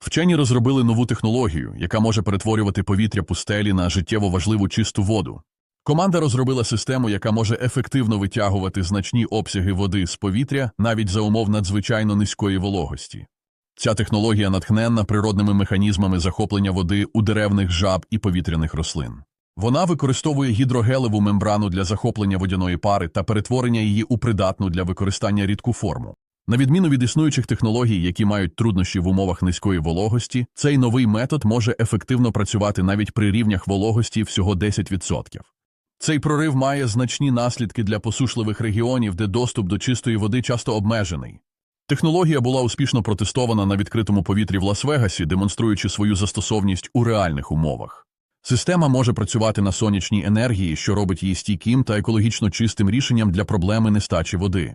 Вчені розробили нову технологію, яка може перетворювати повітря пустелі на життєво важливу чисту воду. Команда розробила систему, яка може ефективно витягувати значні обсяги води з повітря навіть за умов надзвичайно низької вологості. Ця технологія натхненна природними механізмами захоплення води у деревних жаб і повітряних рослин. Вона використовує гідрогелеву мембрану для захоплення водяної пари та перетворення її у придатну для використання рідку форму. На відміну від існуючих технологій, які мають труднощі в умовах низької вологості, цей новий метод може ефективно працювати навіть при рівнях вологості всього 10%. Цей прорив має значні наслідки для посушливих регіонів, де доступ до чистої води часто обмежений. Технологія була успішно протестована на відкритому повітрі в Лас-Вегасі, демонструючи свою застосовність у реальних умовах. Система може працювати на сонячній енергії, що робить її стійким та екологічно чистим рішенням для проблеми нестачі води.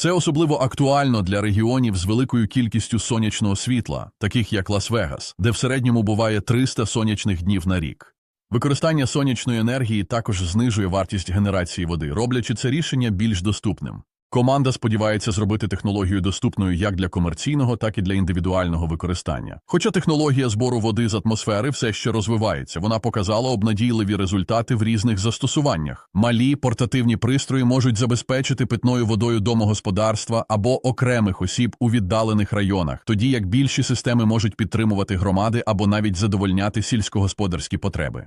Це особливо актуально для регіонів з великою кількістю сонячного світла, таких як Лас-Вегас, де в середньому буває 300 сонячних днів на рік. Використання сонячної енергії також знижує вартість генерації води, роблячи це рішення більш доступним. Команда сподівається зробити технологію доступною як для комерційного, так і для індивідуального використання. Хоча технологія збору води з атмосфери все ще розвивається, вона показала обнадійливі результати в різних застосуваннях. Малі портативні пристрої можуть забезпечити питною водою домогосподарства або окремих осіб у віддалених районах, тоді як більші системи можуть підтримувати громади або навіть задовольняти сільськогосподарські потреби.